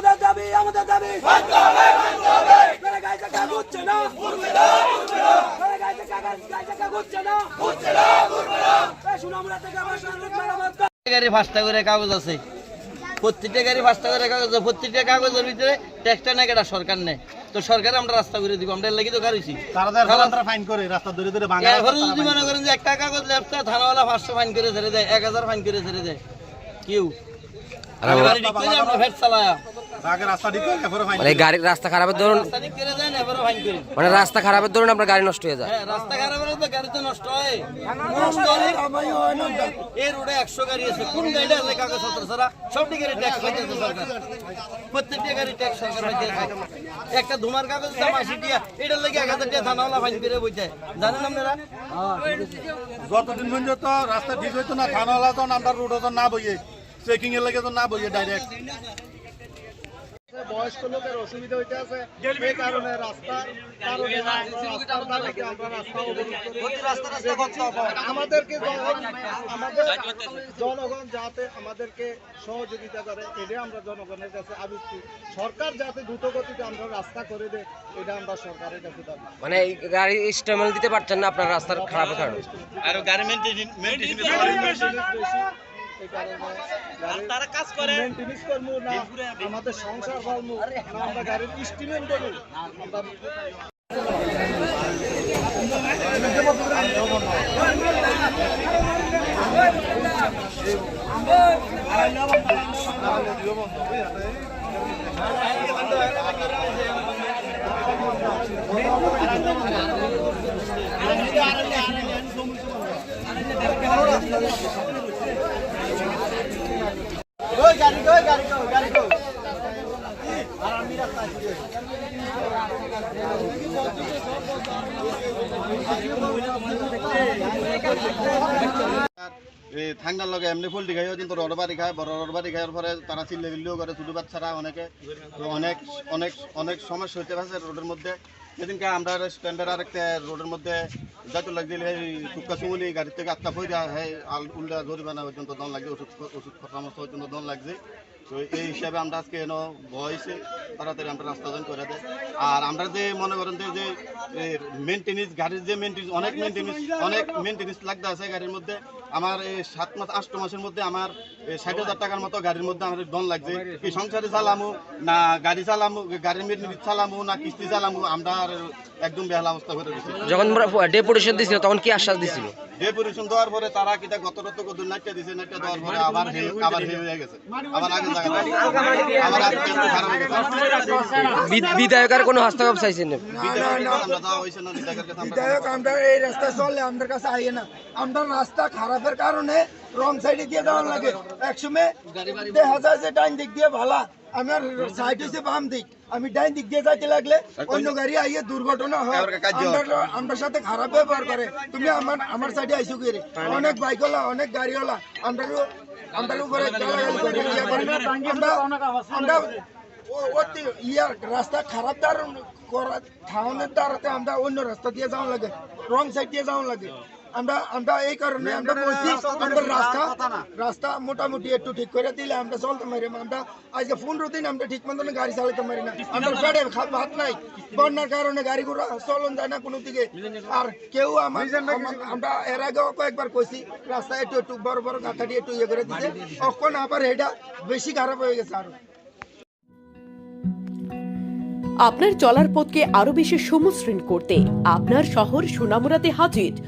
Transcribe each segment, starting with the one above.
মানতে হবে মানতে হবে মেরে গায়ে টাকা ঘুরছে না মেরে গায়ে টাকা গায়ে টাকা ঘুরছে না ঘুরছে না ঘুরবে না এই সুনামুরা থেকে আমার সামনে মেরামত গাড়ি পাঁচটা করে কাগজ আছে। প্রত্যেকটা গাড়ি পাঁচটা করে কাগজ প্রত্যেকটা কাগজের ভিতরে ট্যাক্সটা নেই এটা সরকার নেয়। তো সরকার আমরা রাস্তা করে দিব আমরা লাগি তো গাড়িছি ফাইন করে রাস্তা ধরে ধরে ভাঙা যদি মনে করেন যে একটা কাগজ লেপটা থানাওয়ালা পাঁচশো ফাইন করে ছেড়ে দেয় এক হাজার ফাইন করে ছেড়ে দেয়। কেউ? আমরা ফেট চালায়া। আগে রাস্তা ঠিক করে এরপরে ফাইন মানে গাড়ির রাস্তা খারাপের ধরুন রাস্তা ঠিক করে দেয় না এবারও ফাইন করে মানে রাস্তা খারাপের ধরুন আপনার গাড়ি নষ্ট হয়ে যায়। হ্যাঁ রাস্তা খারাপ তো গাড়ি তো নষ্ট হয়। নষ্ট হলে এই রোডে একশো গাড়ি আছে। কোন গাড়িটা আছে? কাগজ ছাড়া। সবটি গাড়ি ট্যাক্স পাইতেছে সরকার। প্রত্যেকটা গাড়ি ট্যাক্স সরকার একটা ধুমার কাগজ দাম আশি টিয়া এটার লেগে এক হাজার টিয়া থানাওয়ালা ফাইন করে বইতে জানেন আপনারা? যতদিন পর্যন্ত রাস্তা ঠিক হইতো না থানাওয়ালা তো আমরা রোডে তো না বইয়ে চেকিং এর লাগে তো না বইয়ে ডাইরেক্ট বয়স্ক লোকের অসুবিধা হইতে আছে এই কারণে রাস্তা। আমাদেরকে আমাদের জনগণ যাতে আমাদেরকে সহযোগিতা করে এটা আমরা জনগণের কাছে আবৃত্তি সরকার যাতে দ্রুত গতিতে আমরা রাস্তা করে দেয় এটা আমরা সরকারের কাছে দাবি। মানে এই গাড়ি স্টেমল দিতে পারছেন না আপনার রাস্তার খারাপের কারণে। তারা কাজ করে মেইনটেনেন্স করব না আমাদের সংসার করব না আমরা গাড়ির স্টিমেন্ট করব আমরা go, you gotta go, you gotta go. I'm not going to be able to do that. এই ঠান্ডার লগে এমনি ফুল খাইও, কিন্তু রড বাড়ি খায় বড় রড বাড়ি খাওয়ার পরে তারা চিল্লে বিল্লিও করে ছোটো বাচ্চারা অনেকে অনেক অনেক অনেক সমস্যা হইতে পারছে রোডের মধ্যে। সেদিনকে আমরা স্ট্যান্ডার্ড আরেকটা রোডের মধ্যে যাইতে লাগছিল সেই টুকা চুমুলি গাড়ির থেকে আটকা হ্যাঁ আল উল্টা জরিমানা পর্যন্ত দন লাগছে, ওষুধ ওষুধ পরামর্শ পর্যন্ত দন লাগছে। তো এই হিসাবে আমরা আজকে এন বয়সে তাড়াতাড়ি আমরা রাস্তাজন করে দেয় আর আমরা যে মনে করেন যে মেনটেনেন্স গাড়ির যে মেনটেনেন্স অনেক মেনটেনেন্স অনেক মেনটেনেন্স লাগতে আছে গাড়ির মধ্যে। আমার এই সাত মাস আট মাসের মধ্যে আমার ষাট হাজার টাকার মতো গাড়ির মধ্যে আমার দন লাগছে। কি সংসারে চালামু, না গাড়ি চালামু, গাড়ির মেনটেনেন্স চালামু, না কিস্তি চালামু, আমরা একদম বেহাল অবস্থা করে দিচ্ছি যখন ডেপুটেশন দিছিল তখন কি আশ্বাস দিছিল? যে পরিশ্রম দেওয়ার পরে তারা কিটা গত রত কত নাট্য দিছে নাট্য দেওয়ার পরে আবার আবার হয়ে গেছে। আবার আগে আবার কোনো হস্তক্ষেপ চাইছেন না? বিধায়ক আমরা এই রাস্তা চললে আমাদের কাছে আইয়ে না। আমরা রাস্তা খারাপের কারণে রং সাইডে দিয়ে দেওয়ার লাগে। একসময় দেখা যায় যে ডাইন দিক দিয়ে ভালা আমার সাইড হচ্ছে বাম দিক। আমি ডাইন দিক দিয়ে যাইতে লাগলে অন্য গাড়ি আইয়ে দুর্ঘটনা হয়। আমরা সাথে খারাপ ব্যবহার করে। তুমি আমার আমার সাইডে আইসো কি রে? অনেক বাইকওয়ালা অনেক গাড়িওয়ালা। আমরা আমরা উপরে করে করি। আমরা ইয়ার রাস্তা খারাপ দ্বার করা ঠাউনের দ্বারাতে আমরা অন্য রাস্তা দিয়ে যাওয়া লাগে। রং সাইড দিয়ে যাওয়া লাগে। আমরা আমরা এই কারণে আমরা বলছি আমরা রাস্তা রাস্তা মোটামুটি একটু ঠিক করে দিলে আমরা চলতে পারি আমরা আজকে পনেরো দিন আমরা ঠিক মতন গাড়ি চালাতে পারি না। আমরা পেটে ভাত নাই বন্যার কারণে গাড়ি ঘোড়া চলন যায় না কোনো দিকে। আর কেউ আমার আমার- এর আগেও কয়েকবার কইছি রাস্তা একটু একটু বড় বড় গাঁথাটি একটু ইয়ে করে দিতে। তখন আবার এটা বেশি খারাপ হয়ে গেছে আরও। আপনার চলার পথকে আরও বেশি সমশ্রীন করতে আপনার শহর সোনামুরাতে হাজির।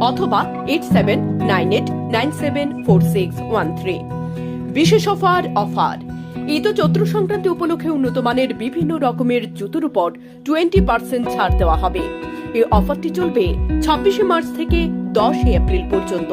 অথবা eight seven nine eight nine seven four six one three বিশেষ অফার। অফার ঈদ ও চৈত্র সংক্রান্তি উপলক্ষে উন্নত মানের বিভিন্ন রকমের জুতোর উপর টোয়েন্টি পার্সেন্ট ছাড় দেওয়া হবে। এই অফারটি চলবে ছাব্বিশে মার্চ থেকে দশই এপ্রিল পর্যন্ত।